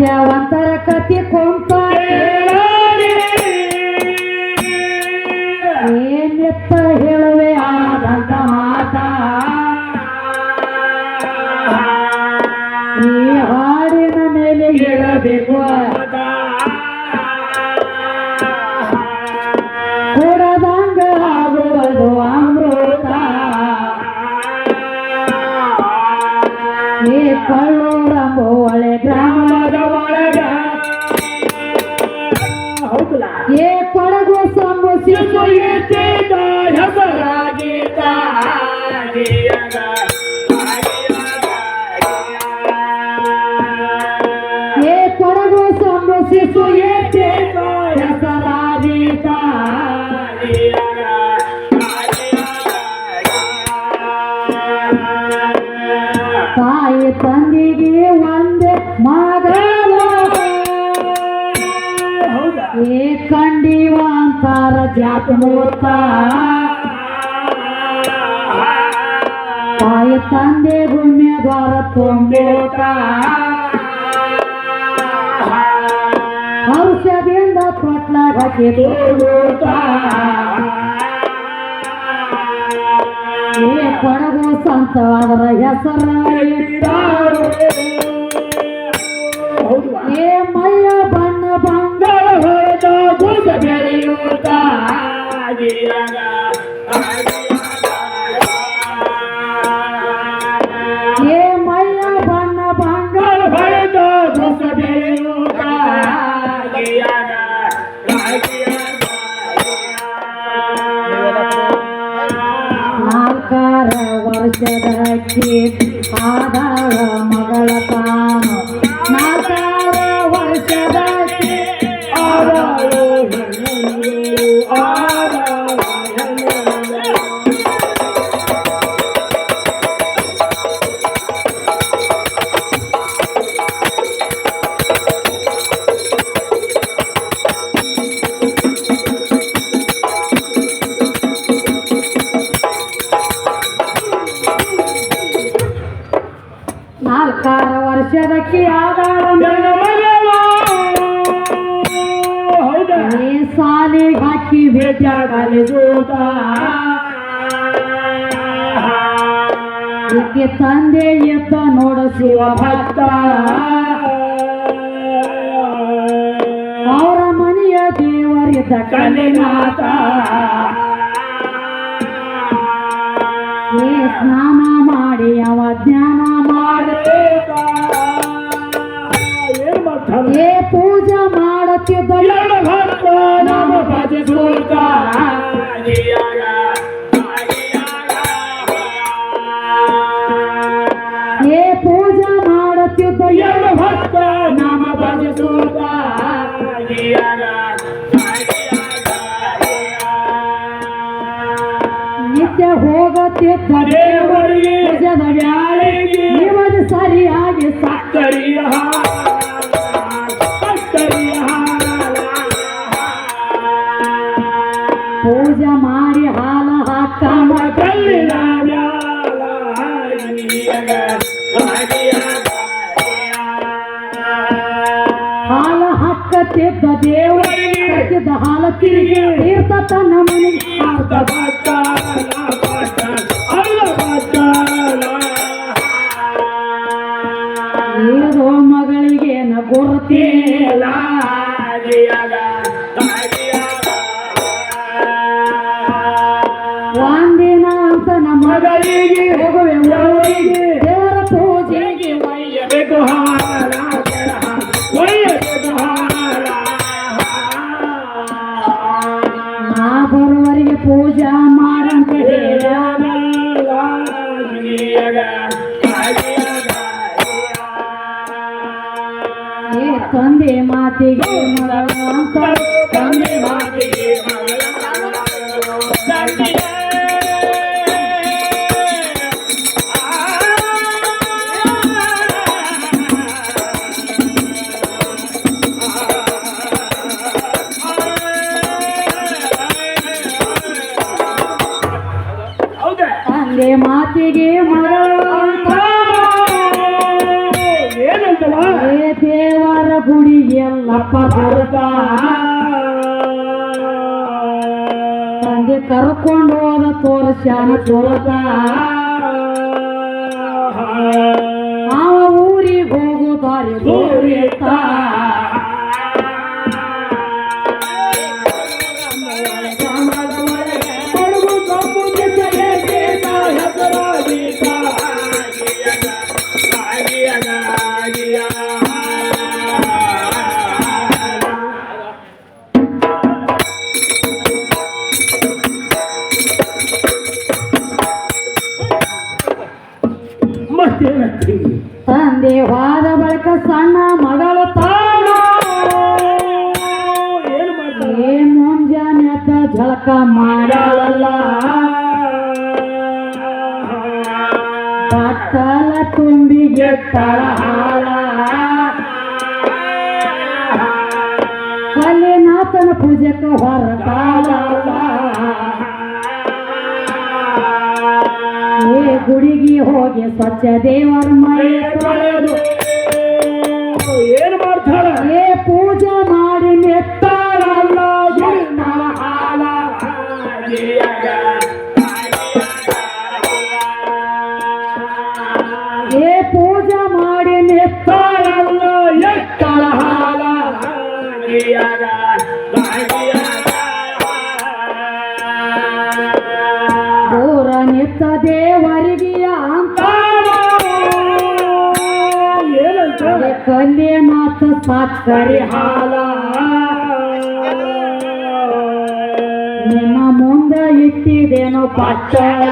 que aguantar a Katia compadre. Hoy ಮೂರ್ತ ತಾಯಿ ತಂದೆ ಭೂಮಿಯ ದ್ವಾರ ತುಂಬೇತ. ಔಷಧಿಯಿಂದ ಹಾಕಿತು ಏ ಕೊಡಗು ಸಂತ ಅದರ ಹೆಸರ. ಏ ಮೈಯ ಬಣ್ಣ ಬಂಗಾರ. ಏ ಈಕೆ ತಂದೆ ಎತ್ತ ನೋಡ ಶಿವ ಭಕ್ತ. ಅವರ ಮನೆಯ ದೇವರಿದ್ದ ಕಲಿನಾಥ. ಸ್ನಾನ ಮಾಡಿ ಅವ ಜ್ಞಾನ ಮಾಡಿ. ಪೂಜೆ ಮಾಡುತ್ತಿದ್ದ ಏ ಪೂಜೆ ಮಾಡುತ್ತಿದ್ದ ಎರಡು ಭಕ್ತ ನಾಮ ಭಜಿಸುತ್ತ ನಿತ್ಯ ಹೋಗುತ್ತಿದ್ದ ದೇವರಿಗೆ ಸರಿಯಾಗಿ ಸಾಕ. ಸಕ್ಕರಿಯ ಸಕ್ಕರಿಯ తనమని ಪೂಜಾ ಮಾಡಂತ ತಂದೆ ಮಾತಿಗೆ ಮಗಳ ತಂದೆ ಮಾತಿಗೆ ಏನಂತವ ಏ ದೇವರ ಗುಡಿ ಎಲ್ಲಪ್ಪ ಬರುತ್ತಾ. ತಂದೆ ಕರ್ಕೊಂಡು ಹೋದ ತೋರ್ಸ್ಯಾನ ತೋರತ ಆ. ಊರಿಗೆ ಹೋಗು ದಾರಿ ಹೋಗಿ ಸ್ವಚ್ಛ ದೇವರ ಮೈ ತೊಳೆದು. ಏನು ಮಾಡ್ತಾಳ? ಏ ಪೂಜೆ ಕಲ್ಲಿನಾಥ ಸಾಕರಿ ಹಾಲ ನಿನ್ನ ಮುಂದ ಇಟ್ಟಿದೇನು ಪಚ್ಚಳ?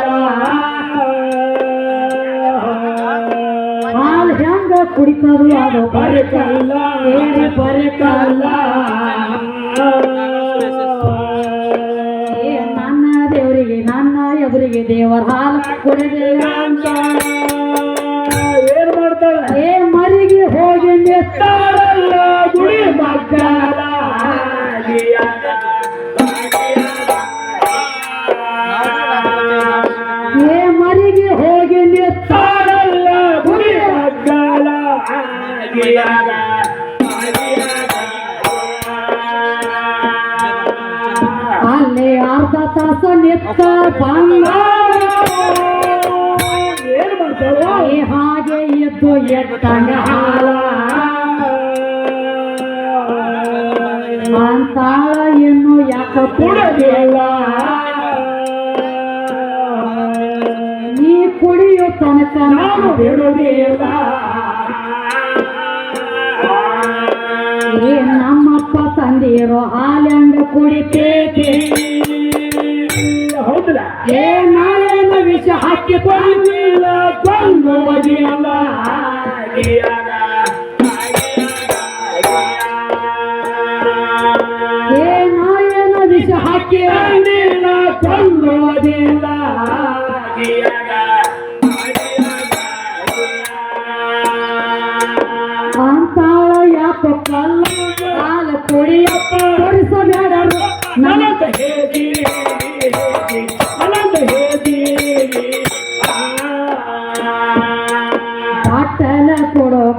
ಹಾಲು ಹೆಂಗ ಕುಡಿತದು ಅದು ಬರಕಲ್ಲ ಏನು ಬರಕಲ್ಲ. ನನ್ನ ದೇವರಿಗೆ ನನ್ನ ಎದುರಿಗೆ ದೇವರ ಹಾಲು ಕುಡಿದಿಲ್ಲ ಅಂತ. ಹೋಗಿ ನೆತ್ತಾಳಲ್ಲ ಗುಡಿ ಹೋಗಿ ನೆತ್ತಾಳಲ್ಲ ಗುಡಿ ಮಕ್ಕಳ ಅಲ್ಲಿ ಅರ್ಧ ತಾಸ ನಿತ್ತ ಏ ಹಾಗೆ ಎದ್ದು ಹಾಲ. ಅಂತಾಳ ಏನು ಯಾಕ ಕುಡಿಯಲ್ಲ ನೀ ಕುಡಿಯೋ ತನಕ ನಾನು ಬಿಡುವುದಿಲ್ಲ. ಏ ನಮ್ಮಪ್ಪ ತಂದಿರೋ ಹಾಲಂಗ ಕುಡಿತೇತಿ. ಹೌದಲ್ಲ? ಏ ನಾಳೆನ ವಿಷ ಹಾಕಿಕೊಂಡಿಲ್ಲ ಕೊಂದು ಬದಿಯಲ್ಲ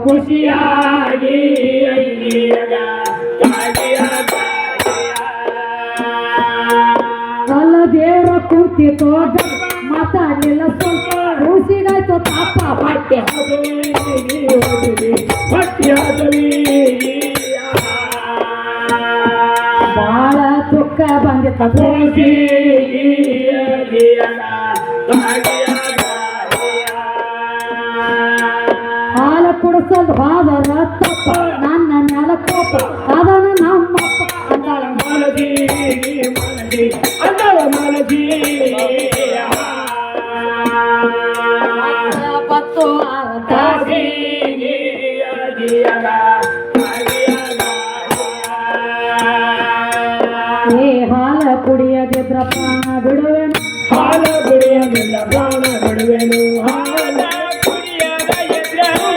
ಖುಷಿಯಾಗಿ ಕಲ್ಲ ದೇವ್ರ ಕುಂತಿತೋ ಮಾತಾಡ್ಲಿಲ್ಲ ಸ್ವಲ್ಪ ಋಷಿಗಾಯ್ತು ತಾಪ ಹೊಟ್ಟೆ ಬಾಳ ದುಃಖ ಬಂದಿತ್ತ. ಪ್ರಾಣ ಬಿಡುವೆನು ಹಾಲ ಕುಡಿಯಲಿಲ್ಲ ಪ್ರಾಣ ಬಿಡುವೆನು. ಹಾಲ ಕುಡಿಯದ ಎದ್ರನು.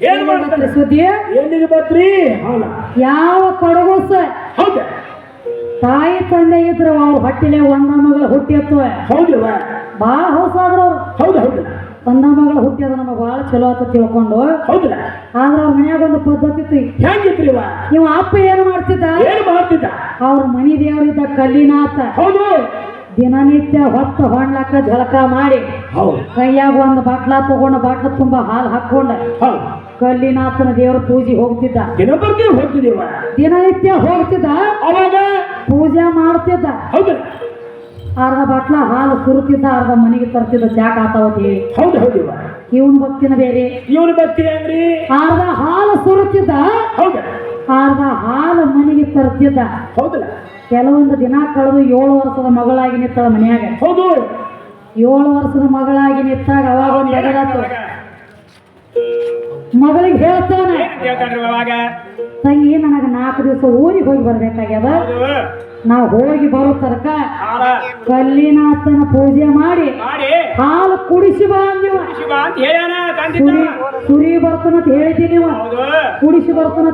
ಏನ್ ಮಾಡ್ತಾರೆ ಸುದ್ದಿ ಎಲ್ಲಿಗೆ ಬತ್ರಿ ಹಾಲ. ಯಾವ ಕೊಡಗು ಹೌದ ತಾಯಿ ತಂದೆ ಇದ್ರು ಅವ್ರ ಹೊಟ್ಟಿಲೆ ಒಂದ ಮಗಳು ಹುಟ್ಟಿತ್ತು ಹೌದಿಲ್ವ ಭಾಳ ಹೌಸ ಆದ್ರ ಹೌದು ಹೌದು. ಒಂದ ಮಗಳು ಹುಟ್ಟಿದ ನಮಗೆ ಭಾಳ ಚಲೋ ಆತ ತಿಳ್ಕೊಂಡು. ಹೌದು. ಆದ್ರ ಅವ್ರ ಮನ್ಯಾಗ ಒಂದು ಪದ್ಧತಿ ಇತ್ತು. ಹೆಂಗಿತ್ರಿ ನೀವು ಅಪ್ಪ ಏನು ಮಾಡ್ತಿದ್ದ? ಏನು ಮಾಡ್ತಿದ್ದ? ಅವ್ರ ಮನಿ ದೇವರಿದ್ದ ಕಲ್ಲಿನಾಥ. ಹೌದು. ದಿನನಿತ್ಯ ಹೊತ್ತ ಹೊಣ್ಲಕ್ಕ ಜಳಕ ಮಾಡಿ. ಕೈಯಾಗ ಒಂದು ಬಾಟ್ಲ ತಗೊಂಡು ಬಾಟ್ಲ ತುಂಬಾ ಹಾಲು ಹಾಕೊಂಡ ಕಲ್ಲಿನಾಥನ ದೇವರ ಪೂಜೆ ಹೋಗ್ತಿದ್ದ. ದಿನನಿತ್ಯ ಹೋಗ್ತಿದ್ದ. ಅವಾಗ ಪೂಜೆ ಮಾಡ್ತಿದ್ದ. ಹೌದು. ಅರ್ಧ ಬಾಟ್ಲ ಹಾಲು ಸುರುತ್ತಿದ್ದ ಅರ್ಧ ಮನೆಗೆ ತರ್ತಿದ್ದ ಚಾಕ್ ಆತಾವತಿ ಹೌದು ಹೌದು. ಇವನ್ ಭಕ್ತಿನ ಬೇರೆ. ಇವನ್ ಭಕ್ತಿ ಅಂದ್ರಿ ಅರ್ಧ ಹಾಲು ಸುರುತ್ತಿದ್ದ ಹೌದು. ಅರ್ಧ ಹಾಲು ಮನೆಗೆ ತರ್ತಿದ್ದ. ಹೌದಲ್ಲ ಕೆಲವೊಂದು ದಿನ ಕಳೆದು ಏಳು ವರ್ಷದ ಮಗಳಾಗಿ ನಿತ್ತಳ ಮನೆಯಾಗ. ಹೌದು. ಏಳು ವರ್ಷದ ಮಗಳಾಗಿ ನಿತ್ತಾಗ ಅವಾಗ ಒಂದು ಮಗಳಿಗೆ ಹೇಳ್ತಾನೆ. ತಂಗಿ ನನಗೆ ನಾಲ್ಕು ದಿವಸ ಊರಿಗೆ ಹೋಗಿ ಬರ್ಬೇಕಾಗ್ಯದ? ನಾವು ಹೋಗಿ ಬರೋ ತರಕ ಕಲ್ಲಿನಾಥನ ಪೂಜೆ ಮಾಡಿ ಹಾಲು ಕುಡಿಸಿ ಬಾ ಅಂದಿವ ಶಿವ ಅಂತ ಹೇಳ್ಯಾನ ತಂದಿದ್ದ ಸುರಿ ಬರ್ತಾನಂತ ಹೌದು. ಕುಡಿಸಿ ಬರ್ತನ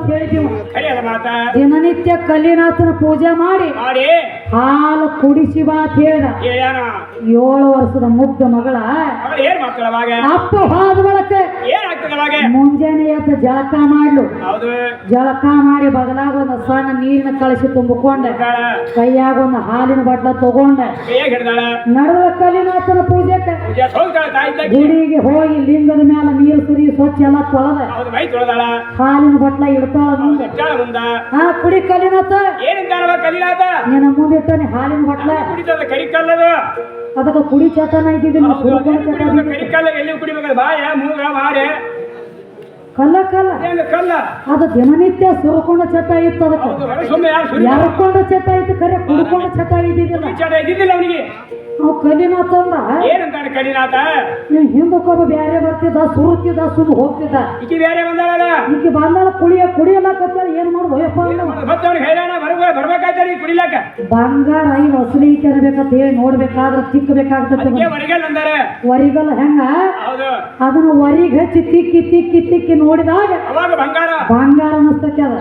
ಮಾತ. ದಿನನಿತ್ಯ ಕಲ್ಲಿನಾಥನ ಪೂಜೆ ಮಾಡಿ ಹಾಲು ಕುಡಿಸಿ ಬಾ ಅಂತ ಹೇಳ್ದ. ಏಳು ವರ್ಷದ ಮುಗ್ಧ ಮಗಳ ಅಪ್ಪ ಹಾದ ಬಳಕ ಮುಂಜಾನೆ ಎದ್ದು ಜಳಕ ಮಾಡ್ಲು. ಜಳಕ ಮಾಡಿ ಬಗಲಾಗ ಒಂದು ಸಣ್ಣ ನೀರಿನ ಕಳಿಸಿ ತುಂಬಿಕೊಂಡ. ಕೈಯಾಗ ಒಂದು ಹಾಲಿನ ಬಟ್ಲ ತಗೊಂಡ. ನಡೆದ ಕಲಿನಾಥನ ಪೂಜೆ ಗುಡಿಗೆ ಹೋಗಿ ಲಿಂಗದ ಮೇಲೆ ನೀರು ಸುರಿ ಸ್ವಚ್ಛ ಎಲ್ಲ ತೊಳೆದ. ತೊಳೆದಾಳ. ಹಾಲಿನ ಬಟ್ಲ ಇಡ್ತಾಳ ಮುಂದೆ. ಹಾ ಕುಡಿ ಕಲಿನಾಥ ನಿನ್ನ ಮುಂದೆ ಇಟ್ಟಾನೆ ಹಾಲಿನ ಬಟ್ಲ. ಕುಡಿತದ ಕೈ ಕಲ್ಲದು. ಅದಕ್ಕೆ ಕುಡಿ ಚಟನ ಇದ್ದಿದ್ದಿಲ್ಲ ಕೈ ಕಾಲ ಎಲ್ಲಿ ಕುಡಿಬೇಕು? ಕಲ್ಲ ಬಾಯ ಮೂಗ ಮಾರೆ? ಕಲ್ಲ ಕಲ್ಲ. ಕಲ್ಲ? ಅದು ದಿನನಿತ್ಯ ಸುರುಕೊಂಡ ಚಟ ಇತ್ತು ಅದಕ್ಕೆ. ಹೌದು ಯಾರು ಕೊಂಡ ಎರ್ಕೊಂಡ ಚಟ ಇತ್ತು ಕರೆ ಕುಡ್ಕೊಂಡ ಚಟ ಇದ್ದಿದ್ದಿಲ್ಲ. ಚಟ ಇದ್ದಿದ್ದಿಲ್ಲ ಅವನಿಗೆ. ಅವ್ ಕಲಿನಾಥ ಅಂದ ಏನಂತಾನೆ ಕಲಿನಾಥ ನೀವ್ ಹಿಂದಕ್ಕೊಬ್ಬ ಬ್ಯಾರೆ ಬರ್ತಿದ್ದ ಸುರುತ್ತಿದ್ದ ಸುಮ್ ಹೋಗ್ತಿದ್ದ. ಈಕಿ ಬೇರೆ ಬಂದಾಳಲ್ಲ? ಈಕಿ ಬಂದಾಳ ಕುಡಿಯ ಕುಡಿಯಲಕತ್ತಾಳ ಏನ್ ಮಾಡುದು? ಅಯ್ಯಪ್ಪ ಅಂದವ. ಮತ್ತೆ ಅವ್ನಿಗೆ ಹೈರಾಣ ಬರ್ಬ ಬರ್ಬೇಕಾಯ್ತಾರ ಕುಡಿಲಾಕ ಬಂಗಾರ ಐದು ಅಸಲಿ ಕೆರಬೇಕಂತ ಹೇಳಿ ನೋಡ್ಬೇಕಾದ್ರ ತಿಕ್ಕಬೇಕಾಗ್ತದೆ ಹೊರಗಲ್ಲ ಅಂದಾರೆ. ವರಿಗಲ್ಲ ಹೆಂಗ? ಅದನ್ನ ವರಿಗ ಹಚ್ಚಿ ತಿಕ್ಕಿ ತಿಕ್ಕಿ ತಿಕ್ಕಿ ನೋಡಿದಾಗ ಬಂಗಾರ. ಬಂಗಾರ ಅನಸ್ತೈತಿ ಅದ.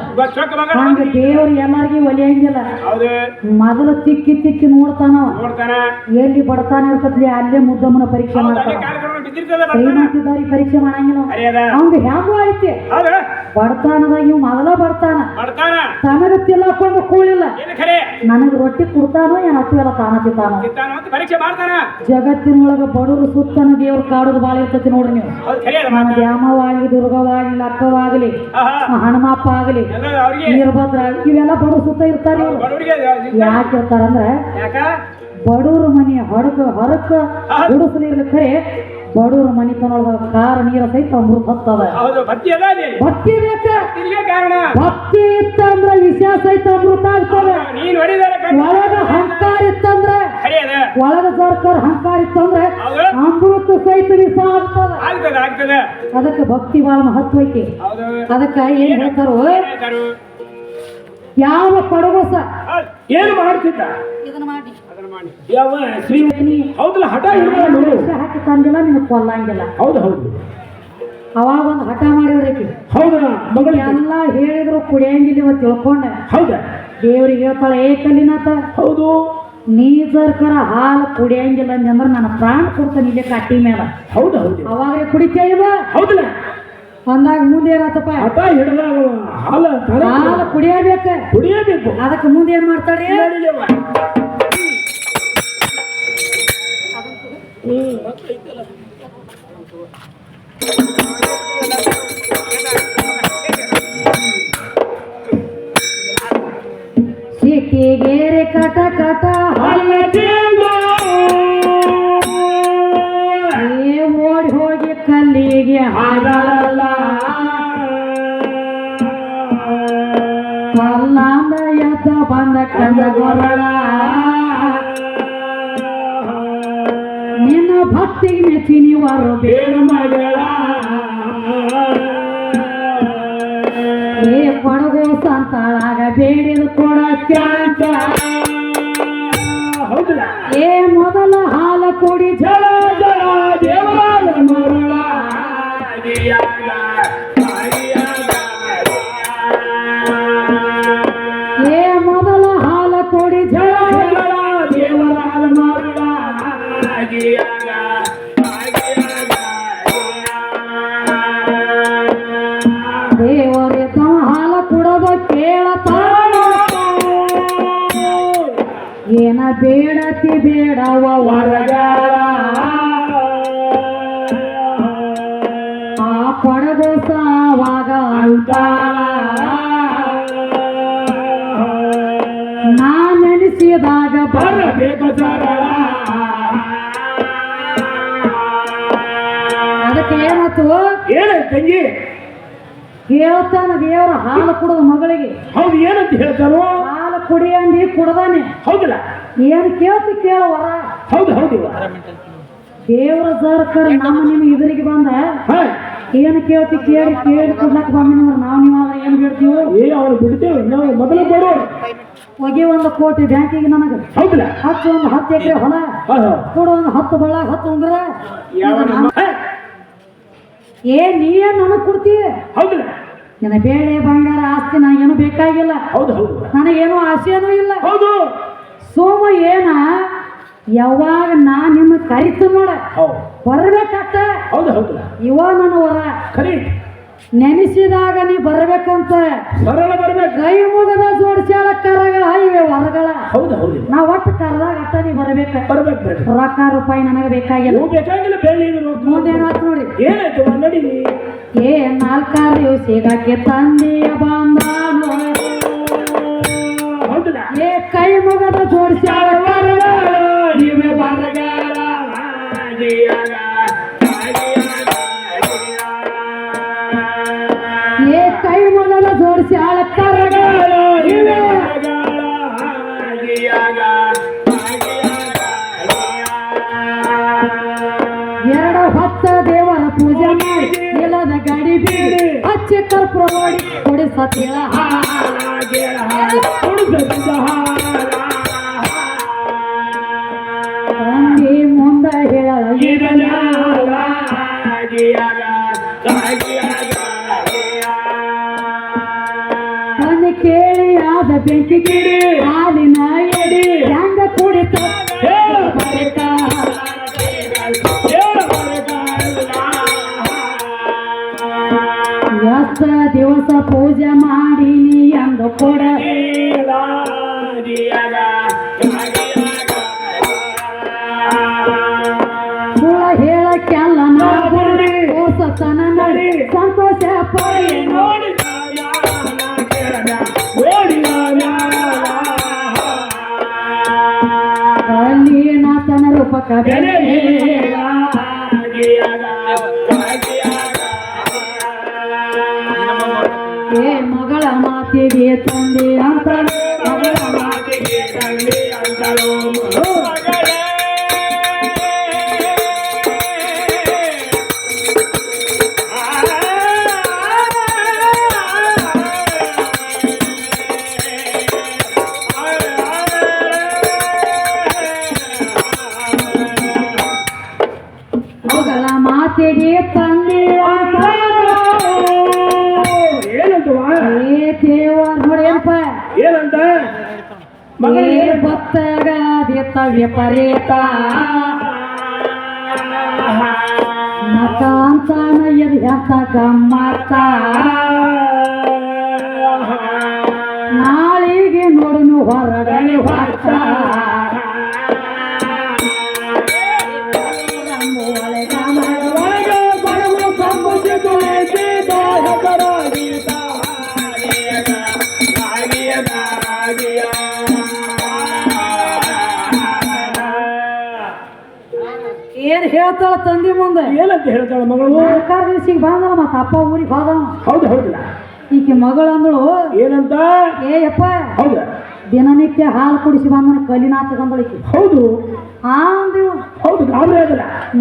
ಹಂಗ ದೇವ್ರು ಎಲ್ಲಾರ್ಗಿ ಒಲಿಯಂಗಿಲ್ಲ ಮೊದಲು ತಿಕ್ಕಿ ತಿಕ್ಕಿ ನೋಡ್ತಾನ ನೋಡ್ತಾನ. ಎಲ್ಲಿ ಬಡತನ ಇರ್ತದ್ಲಿ ಅಲ್ಲೇ ಮುದ್ದಮ್ಮನ ಪರೀಕ್ಷೆ ಮಾಡ್ತಾರೆ ಪರೀಕ್ಷೆ ಮಾಡಂಗಿಲ್ಲ? ಅವ್ನ ಹೆಂಗು ಐತಿ. ಬಡತನದಾಗ ಇವ್ ಮೊದಲ ಬರ್ತಾನ ಬರ್ತಾನ ತನಗ ತಿನ್ನಕೊಂಡು ಕೂಳಿಲ್ಲ. ನನಗ ರೊಟ್ಟಿ ಕೊಡ್ತಾನೋ ಏನ್ ಹತ್ತಿವೆಲ್ಲ ತಾನ ಮಾಡ್ತಾನ. ಜಗತ್ತಿನೊಳಗ ಬಡವರು ಸುತ್ತನ ದೇವ್ರ ಕಾಡೋದು ಬಾಳ ಇರ್ತತಿ ನೋಡ್ರಿ ನೀವು. ನನ್ನ ಮಾತ. ದ್ಯಾಮವಾಗಲಿ ದುರ್ಗವಾಗಲಿ ಅಕ್ಕವಾಗಲಿ ಹನುಮಪ್ಪ ಆಗಲಿ ಆಗ್ಲಿ, ಇವೆಲ್ಲ ಬಡವ್ರ ಸುತ್ತ ಇರ್ತಾರ ಯಾಕೆ ಇರ್ತಾರಂದ್ರ ಬಡವ್ರ ಮನೆ ಹೊಡಕ ಹೊರಕ ಗುಡಿಸಲಿರ್ಲಿ ಖರೆ ಬಡವ್ರ ಮನಿತನೊಳಗ ಕಾರ ನೀರ ಸಹಿತ ಅಮೃತ ಹತ್ತದ. ಹೌದು ಭಕ್ತಿ ಅದ ಭಕ್ತಿ ಬೇಕ? ಭಕ್ತಿ ಇತ್ತಂದ್ರ ವಿಷಯ ಸಹಿತ ಅಮೃತ ಆಗ್ತದ. ಒಳಗ ಹಂಕಾರ ಇತ್ತಂದ್ರೆ ಒಳಗ ಸರ್ಕಾರ ಹಂಕಾರ ಇತ್ತಂದ್ರೆ ಅಮೃತ ಸಹಿತ ವಿಷ ಆಗ್ತದ. ಅದಕ್ಕೆ ಭಕ್ತಿ ಬಹಳ ಮಹತ್ವ ಐತಿ. ಹೌದು. ಅದಕ್ಕ ಏನ್ ಹೇಳ್ತಾರೋ? ಯಾವ ಕೊಡಗೋಸ ಹೌದ್. ಏನು ಮಾಡ್ತಿದ್ದ? ಇದನ್ನ ಮಾಡಿ. ಯಾವ ಶ್ರೀ ಹೌದಲ್ಲ ಹಠ ಹಿಡ್ದ ನೋಡು. ವಿಷ ಹಾಕಿ ತಂದಿಲ್ಲ ನಿನ್ನ ಕೊಲ್ಲಂಗಿಲ್ಲ ಹೌದು ಹೌದು. ಅವಾಗ ಒಂದು ಹಠ ಮಾಡಿದ್ರೈತಿ ಹೌದಲ್ಲ ಮಗಳಿಗೆ ಎಲ್ಲ ಹೇಳಿದ್ರು ಕುಡಿಯಂಗಿಲ್ಲ ಇವತ್ತು ತಿಳ್ಕೊಂಡೆ. ಹೌದ? ದೇವ್ರಿಗೆ ಹೇಳ್ತಾಳೆ ಏ ಕಲ್ಲಿನಾಥ ಹೌದು. ನೀ ಸರ್ಕಾರ ಹಾಲು ಕುಡಿಯಂಗಿಲ್ಲ ಅಂದ್ರೆ ನನ್ನ ಪ್ರಾಣ ಕೊಡ್ತಾನೆ ಇಲ್ಲೇ ಕಟ್ಟಿ ಮೇಲೆ ಹೌದು ಹೌದು. ಅವಾಗ ಕುಡಿತೇ ಇವ? ಹೌದಲ್ಲ. ಅಂದಾಗ ಮುಂದೆ ಏನಾತಪ್ಪ? ಹಠ ಹಿಡ್ದಾಗ ಹಾಲ ಹಾಲು ಕುಡಿಯಬೇಕು. ಕುಡಿಯಬೇಕು. ಅದಕ್ಕೆ ಮುಂದೆ ಏನ್ ಮಾಡ್ತಾಳೆ ಸಿಟಿಗೇರೆ ಕಟ ಕಟ ಹಲ್ಲ ತಿಂದು. ಏ ಓಡಿ ಹೋಗಿ ಕಲ್ಲಿಗೆ ಹಾಡಲ್ಲ ಕಲ್ಲಾಂದ ಎದ್ದ ಬಂದ ಕಂದ ಗೊರಳ ನಿನ್ನ ಭಕ್ತಿಗೆ ಮೆಚ್ಚಿ ನೀವರು ಬೇರು ಮಗಳ ಏ ಕೊಡಗು ಸಂತಾಳಾಗ ಬೇಡಿದ ಕೊಡಕ್ಕ ಏ ಮೊದಲ ಹಾಲ ಕೊಡಿ ಜಲ ತಂಗಿ? ಹೇಳ್ತಾನ ದೇವರ ಹಾಲು ಕುಡದ ಮಗಳಿಗೆ. ಹೌದು ಏನಂತ ಹೇಳ್ತಾರೋ ಹಾಲು ಕುಡಿ ಅಂದಿ ಕುಡ್ದಾನೆ. ಹೌದಲ್ಲ? ಏನ್ ಕೇಳ್ತಿ ಕೇಳ ವರ. ಹೌದು ಹೌದು. ದೇವರ ಸರ್ಕಾರ ನಮ್ಮ ನಿಮ್ಮ ಇದರಿಗೆ ಬಂದ. ಏನು ಕೇಳ್ತಿ ಕೇಳಿ ಕೇಳಿ ಕೊಡ್ಲಕ್ ಬಂದಿನ ನಾವು ನೀವು ಅದ ಏನ್ ಬಿಡ್ತೀವಿ ಏ ಅವ್ರು ಬಿಡ್ತೇವೆ ನಾವು ಮೊದಲು ಕೊಡು ಹೋಗಿ ಒಂದು ಕೋಟಿ ಬ್ಯಾಂಕಿಗೆ ನನಗೆ. ಹೌದಲ್ಲ? ಹತ್ತು ಒಂದು ಹತ್ತು ಎಕರೆ ಹೊಲ. ಕೊಡು ಒಂದು ಹತ್ತು ಬಳ್ಳ ಹತ್ತು ಉಂಗ್ರ. ಏ ನೀ ಏನು ನನಗೆ ಕೊಡ್ತೀಯ ಹೌದು. ನಿನ್ನ ಬೇಳೆ ಬಂಗಾರ ಆಸ್ತಿ ನನಗೇನು ಬೇಕಾಗಿಲ್ಲ. ಹೌದು ಹೌದು. ನನಗೇನು ಆಸೆನೂ ಇಲ್ಲ. ಹೌದು. ಸೋಮ ಏನ ಯಾವಾಗ ನಾ ನಿಮ್ಮ ಕರಿತು ನೋಡ. ಹೌದು. ಬರ್ಬೇಕಟ್ಟ ಹೌದು ಹೌದಲ್ಲ ಇವ ನನ್ನ ವರ. ಖರೀ ನೆನೆಸಿದಾಗ ನೀ ಬರ್ಬೇಕಂತ. ಸರಳ ಬರ್ಬೇಕು. ಕೈ ಮುಗದ ಜೋಡಿಸ್ಯಾಳ ಕರಗಳ ಹೈವೆ ಹೊರಗಳ. ಹೌದು ಹೌದು. ನಾ ಒಟ್ಟು ಕರದಾಗ ಅಟ್ಟ ನೀ ಬರ್ಬೇಕ. ಬರ್ಬೇಕು ಬರ್ಬೇಕು. ರೊಕ್ಕ ರೂಪಾಯಿ ನನಗೆ ಬೇಕಾಗಿಲ್ಲ. ನೀವು ಬೇಕಾಗಿಲ್ಲ ಬೇಲಿ. ಮುಂದೇನಾತ್ ನೋಡಿ. ಏನಾಯ್ತು ನಡಿ ಏ ನಾಲ್ಕಾರು ಸಿಗಕ್ಕೆ ತಂದೆಯ ಬಂದ ಹೌದಲ್ಲ? ಏ ಕೈ ಮುಗದ ಜೋಡಿಸ್ಯಾಳ ಬರಗಾಲ, ಇವೆ ಬರಗಾಲ, ಮಾಡಿ ಕೊಡಿ ಸತಿಳ ತಂದಿ ಮುಂದ ಹೇಳ ತಂದೆ ಕೇಳಿ ಆದ ಬೆಂಕಿ ಕಿಡಿ ಹಾಲಿನ ಎಡಿ ಹೆಂಗ ಕುಡಿತ ಹೇಳಕ್ಕೆಲ್ಲ ನಾ ಗುಡಿ ತೋರ್ಸತನ ನಡಿ ಸಂತೋಷ ಪಡಿ. ನೋಡಿ ಅಲ್ಲಿ ನಾತನ ರೂಪಕ ಏ ಮಗಳ ಮಾತಿಗೆ ವಿಪರೀತ ಮತ ಅಂತಾನ ಎದ್ ಎಂತ ಗಮ್ಮತ್ತ ಹೇಳ್ತಾಳ ತಂದಿ ಮುಂದೆ. ಏನಂತ ಹೇಳ್ತಾಳ ಮಗಳು? ಸರ್ಕಾರ ದಿವ್ಸಿಗೆ ಬಂದಳ ಮತ್ತ ಅಪ್ಪ ಊರಿಗೆ ಹೋದ ಹೌದು ಹೌದು. ಈಕೆ ಮಗಳು ಅಂದಳು ಏನಂತ? ಏ ಯಪ್ಪ. ಹೌದು. ದಿನನಿತ್ಯ ಹಾಲು ಕುಡಿಸಿ ಬಂದನ ಕಲಿನಾಥ ಗಂದಳಿಕೆ ಹೌದು. ಆ ಅಂದಿವು ಹೌದು ಗಾಬರಿ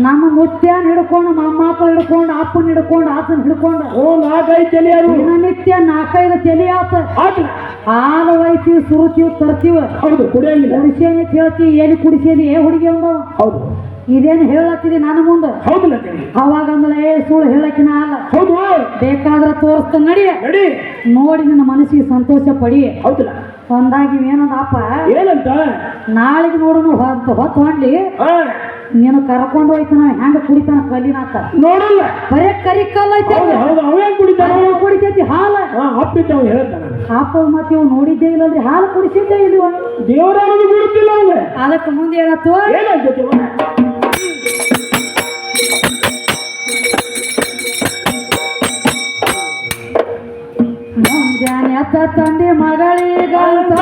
ನಮ್ಮ ಮುತ್ಯಾನ ಹಿಡ್ಕೊಂಡು ಮೊಮ್ಮಕ್ಕಳು ಹಿಡ್ಕೊಂಡು ಅಪ್ಪನ ಹಿಡ್ಕೊಂಡು ಆತನ ಹಿಡ್ಕೊಂಡು. ಓ ನಾಲ್ಕೈದು ತಲೆ ಅದು ದಿನನಿತ್ಯ ನಾಲ್ಕೈದು ತಲೆ ಆತ. ಆಗ್ಲ ಹಾಲು ಒಯ್ತೀವಿ ಸುರುತೀವಿ ತರ್ತೀವಿ. ಹೌದು ಕುಡಿಯಂಗಿಲ್ಲ. ಕುಡಿಸೇನಿ ಕೇಳ್ತೀವಿ ಎಲ್ಲಿ ಕುಡಿಸೇನಿ ಏ ಹುಡುಗಿ ಅಂದವ ಹೌದು. ಇದೇನು ಹೇಳತ್ತಿದೆ ನಾನು ಮುಂದೆ? ಹೌದಲ್ಲ ಅವಾಗ ಅಂದ್ರೆ ಸುಳ್ಳು ಹೇಳಕಿನ ಅಲ್ಲ. ಹೌದು. ಬೇಕಾದ್ರೆ ತೋರಿಸ್ತಾನೆ ನಡಿ. ನಡಿ. ನೋಡಿ ನನ್ನ ಮನಸ್ಸಿಗೆ ಸಂತೋಷ ಪಡಿ. ಹೌದಲ್ಲ. ಒಂದಾಗಿ ಏನದಪ್ಪ? ಅಪ್ಪ ಏನಂತ? ನಾಳೆಗೆ ನೋಡೋಣ ಹೊತ್ತು ಹೊತ್ತು ಹೊಂಡ್ಲಿ ನೀನು ಕರ್ಕೊಂಡು ನಾವು ಹೆಂಗ ಕುಡಿತಾನ ಕಲ್ಲಿನಾತ ನೋಡಲ್ಲ. ಬರೇ ಕರಿ ಕಲ್ಲ ಕುಡಿತೈತಿ? ಹಾಲ. ಹೇಳ್ತಾನ. ಹಾಕೋದ್ ಮತ್ತೆ ಇವ್ ನೋಡಿದ್ದೇ ಇಲ್ಲಂದ್ರೆ ಹಾಲು ಕುಡಿಸಿದ್ದೇ ಇಲ್ವ? ದೇವರ ಅದಕ್ಕೆ ಮುಂದೆ ಏನಾಯ್ತು ಏನಾಗ್ತೈತಿ ಅತ್ತ ತಂದೆ ಮಗಳಿಗಂತ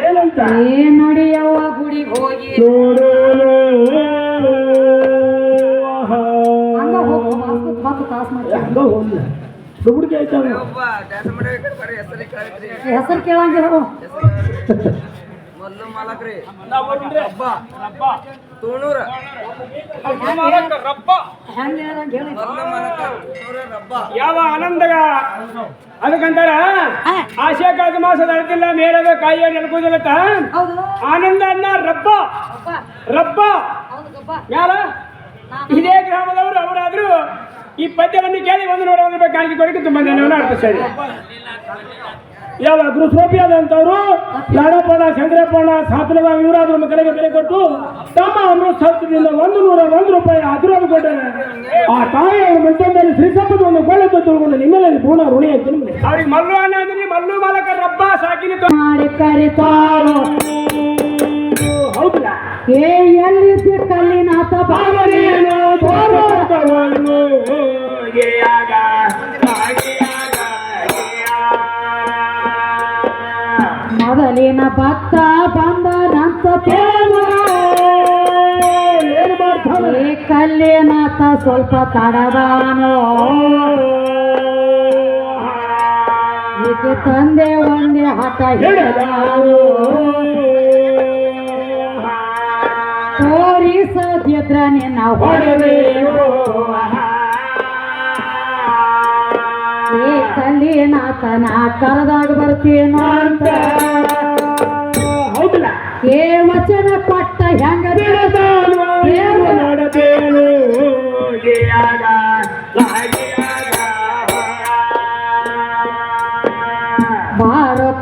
ಏನಂತ? ಏ ನಡಿಯವ್ವ ಗುಡಿಗೆ ಹೋಗಿ? ಹಂಗ ಹೋಗು ಹತ್ತು ಹತ್ತು ತಾಸು ಮಾಡಿ ದುಬುಡಿಕೆ ಆಯ್ತಾವ ಹೆಸರು ಕೇಳಂಗಿಲ್ಲ. ಮೊದಲು ಮಾಲಕ್ರಿ. ತುಣೂರ. ಹೆಂಗ್ ಹೇಳ್ದಂಗ್ ಹೇಳಿ. ಮೊದಲು ಮಾಲಕ. ತುಣೂರ ರಬ್ಬ ಯಾವ ಆನಂದಗ ಅದಕ್ಕಂತಾರ ಆಶೇಕಾದ ಮಾಸದ ಅಳ್ತಿಲ್ಲ ಮೇಲದ ಕಾಯಿಯ ನೆಲ್ಕೋದಿಲ್ಲತ್ತ ಹೌದು. ಆನಂದ ಅನ್ನ ರಬ್ಬ. ರಬ್ಬ. ಯಾರ? ಇದೇ ಗ್ರಾಮದವರು ಅವರಾದ್ರೂ ಈ ಪದ್ಯವನ್ನು ಕೇಳಿ ಒಂದು ನೂರ ಒಂದು ರೂಪಾಯಿ ಕಾಣಿಕೆ ಕೊಡಕ್ಕೆ ತುಂಬಾ ಧನ್ಯವಾದ ಅರ್ಪಿಸ್ತಾರೆ ಯಾವ ಗೃಹೋಪಿಯಾದಂಥವ್ರು ಲಾಡಪ್ಪಣ ಶಂಕರಪ್ಪಣ ಸಾತ್ರವ ಇವರಾದ್ರು ಕಡೆಗೆ ಬೆಲೆ ಕೊಟ್ಟು ತಮ್ಮ ಅಮೃತ ಸತ್ವದಿಂದ ಒಂದು ನೂರ ಒಂದು ರೂಪಾಯಿ ಆಶೀರ್ವಾದ ಕೊಟ್ಟರೆ ಆ ತಾಯಿ ಅವ್ರ ಮಂಚದಲ್ಲಿ ಶ್ರೀಸಪ್ಪದ ಒಂದು ಗೋಳೆ ತೊಗೊಂಡು ನಿಮ್ಮಲ್ಲಿ ಪೂರ್ಣ ಋಣಿ ಅಂತ ಅವ್ರಿಗೆ ಮಲ್ಲು ಅಣ್ಣ ಅಂದ್ರೆ ಮಲ್ಲು ಮಾಲಕ ರಬ್ಬ ಸಾಕಿನ ಮಾಡಿ ಕರಿತಾರು ಹೌದಲ್ಲ ಏ ಎಲ್ಲಿ ಕಲ್ಲಿನಾಥ ಬಾಬರೇನು ಭಾರತವನ್ನು ಮೊದಲಿನ ಭಕ್ತ ಬಂದ ನಂತ ತೇಲು. ಏನು ಮಾಡ್ತಾನೆ ಏ ಕಲ್ಲಿನಾಥ ಸ್ವಲ್ಪ ತಡದಾನೋ ಈಕೆ ತಂದೆ ಒಂದೇ ಹಠ ಹಿಡಿದಾನು. ತೋರಿಸದಿದ್ರ ನಿನ್ನ ಹೊಡೆದೇವು ಕಲ್ಲಿನಾಥನ ಕರೆದಾಗ ಬರ್ತೀನೋ ಅಂತ. ಏ ವಚನ ಕೊಟ್ಟ ಹೆಂಗ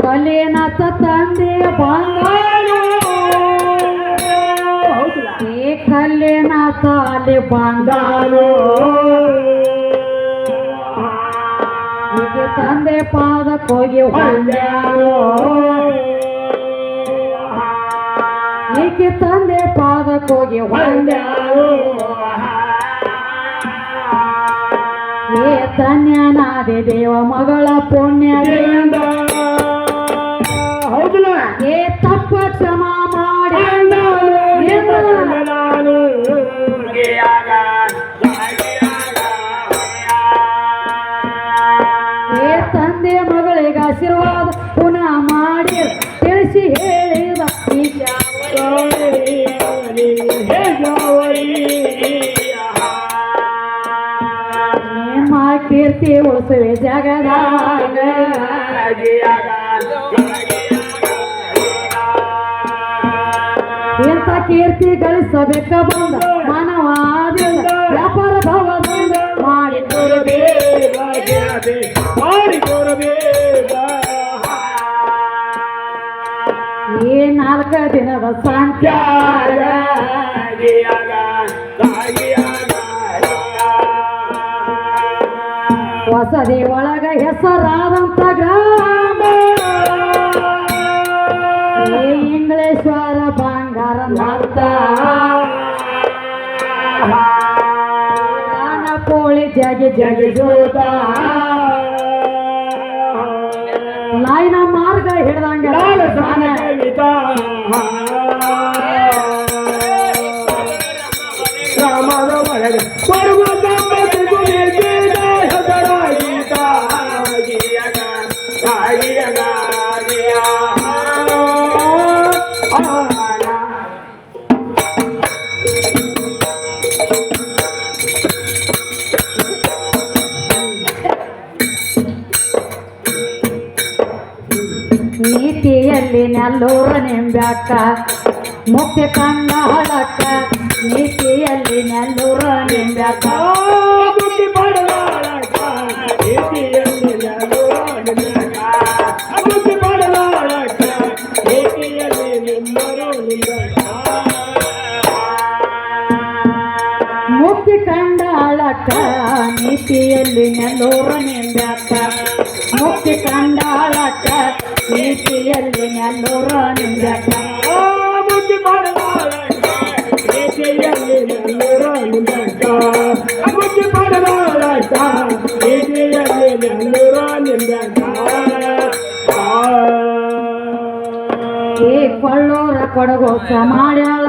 ಕಲ್ಲಿನಾಥ ತಂದೆ ಬಂಗಾಳ. ಏ ಕಲ್ಲಿನಾಥ ಅಲ್ಲಿ ಬಂದಾಳ ತಂದೆ ಪಾದ ಹೋಗಿ ಹೊಂದ್ಯಾಳು. ಈಕೆ ತಂದೆ ಪಾದಕ್ಕೆ ಹೋಗಿ ಹೊಂದ್ಯಾಳು ಏ ತನ್ಯನಾದೆ ದೇವ ಮಗಳ ಪುಣ್ಯ ಹೌದಲ್ಲ ಏ ತಪ್ಪ ಕ್ಷಮ ಮಾಡಿ. ಎಂತ ಕೀರ್ತಿ ಗಳಿಸಬೇಕ ಬಂದ ಮಾನವಾದಿಂದ ವ್ಯಾಪಾರ ಭವದಿಂದ ಮಾಡಿ ಈ ನಾಲ್ಕ ದಿನದ ಸಂಚಾರ ಹೊಸದಿ ಒಳಗ ಹೆಸರಾದಂತ ಗ್ರಾಮ. ಇಂಗ್ಲೇಶ್ವರ ಬಂಗಾರ ಮಾತ ಪೋಳಿ ಜಗಿ ಜಗಿ ಜೋತ. ನಾಯಿನ ಮಾರ್ಗ ಹಿಡ್ದಂಗ ಮುಖ್ಯ ಕಣ್ಣ ನೀತಿಯಲ್ಲಿ ನೆಲ್ಲೂರ ನಿಂದಕ್ಕ ಬುದ್ಧಿ ಪಡುವ ನೀತಿಯಲ್ಲಿ ನೆಲ್ಲೂರ ನಿಂದಕ್ಕ ಬುದ್ಧಿ ಪಡುವ ನೀತಿಯಲ್ಲಿ ನೆಲ್ಲೂರ ನಿಂದಕ್ಕ ಕಂಡ ಹಳಕ್ಕ ನೀತಿಯಲ್ಲಿ ನೆಲ್ಲೂರ ನಿಂದಕ್ಕ ಮುಕ್ತಿ ಕಂಡ ಹಳಕ್ಕ ನೀತಿಯಲ್ಲಿ ನೆಲ್ಲೂರ ನಿಂದಕ್ಕ ಕೊಳ್ಳೋರ ಕೊಡಗು ಮಾಡ್ಯಾಳ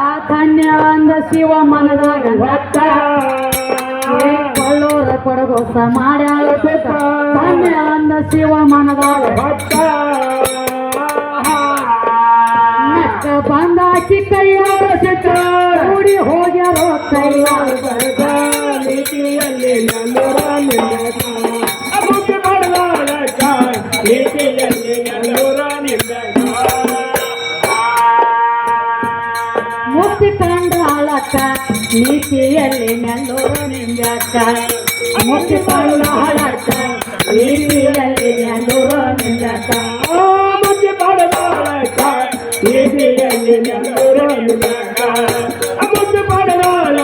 ಆ ಧನ್ಯ ಅಂದ ಶಿವ ಮನದಾಗ ಭಕ್ತ ಕೊಳ್ಳೋರ ಕೊಡಗು ಮಾಡ್ಯಾಳ ಧನ್ಯ ಅಂದ ಶಿವ ಮನದಾಗ ಭಕ್ತ ಬಂದಾಕಿ ಕೈಯಾಗ ಸಿಕ್ಕ ಕೂಡಿ ಹೋಗ್ಯಾರೋ ಕೈಯಾಗ ಭಕ್ತ ನೀತಿಯಲ್ಲಿ ನೆಲ್ಲೂರ ನಿಂದಕ್ಕ ಮುದ್ದೆ ಮಾಡಲಾರ ನೀತಿಯಲ್ಲಿ ನೆಲ್ಲೂರ ನಿಂದಕ್ಕ ಮುಕ್ತಿ ಕಂಡಾಳಕ್ಕ ನೀತಿಯಲ್ಲಿ ನೆಲ್ಲೂರ ನಿಂದಕ್ಕ ಮುಕ್ತಿ ಕಂಡಾಳಕ್ಕ ನೀತಿಯಲ್ಲಿ ನೆಲ್ಲೂರ ನಿಂದಕ್ಕ ಮುದ್ದೆ ಮಾಡಲಾರ ನೀತಿಯಲ್ಲಿ ನೆಲ್ಲೂರ ನಿಂದಕ್ಕ ಮುದ್ದೆ ಮಾಡಲಾರ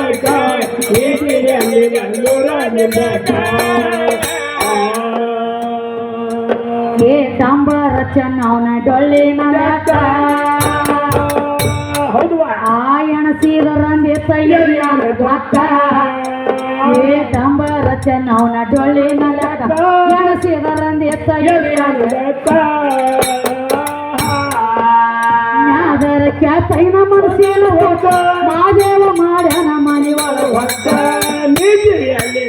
ನೀತಿಯಲ್ಲಿ ನೆಲ್ಲೂರ ನಿಂದಕ್ಕ ಏ ಡಂಬರ ಚೆನ್ನವನ ಡೊಳ್ಳಿನ ಲೆಕ್ಕ ಹೌದು ಆಯಣ ಸೀದರಂದೆ ಕ್ಯಾತೈನ ಮನಸ್ಸಿನ ಹೋಗ ಮಾದೇವ ಮಾಡ್ಯಾನ ನೀತಿಯಲ್ಲಿ ನೀತಿಯಲ್ಲಿ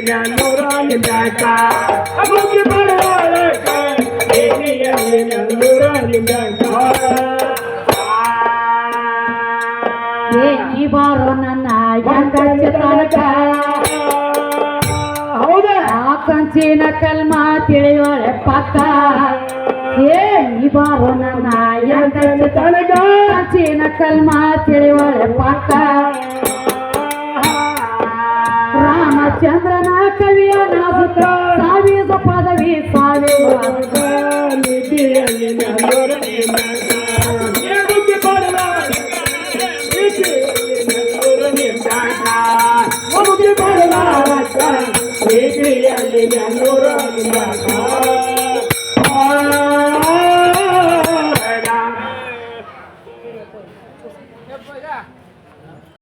ನನ್ನೂರ ನಿಂದಾಕ ಏ ನೀ ಬಾರೋ ನನ್ನ ಎಂಗಚ್ಚ ತನಕ. ಹೌದಾ? ಆ ಕಂಚಿನ ಕಲ್ಮ ತಿಳಿಯೋಳೆ ಪಕ್ಕ. ಏ ಈ ಬಾರೋ ನನ್ನ ಎಂಗಚ್ಚ ತನಗ ಚೀನ ಕಲ್ಮ ತಿಳಿವಳೆ ಪಕ್ಕ ರಾಮಚಂದ್ರನ ಕವಿಯ ನಾಸುತ್ತ ಸಾವಿದ ಪದವಿ ಸಾವಿರ ನೀತಿಯಲ್ಲಿ ನನ್ನೂರ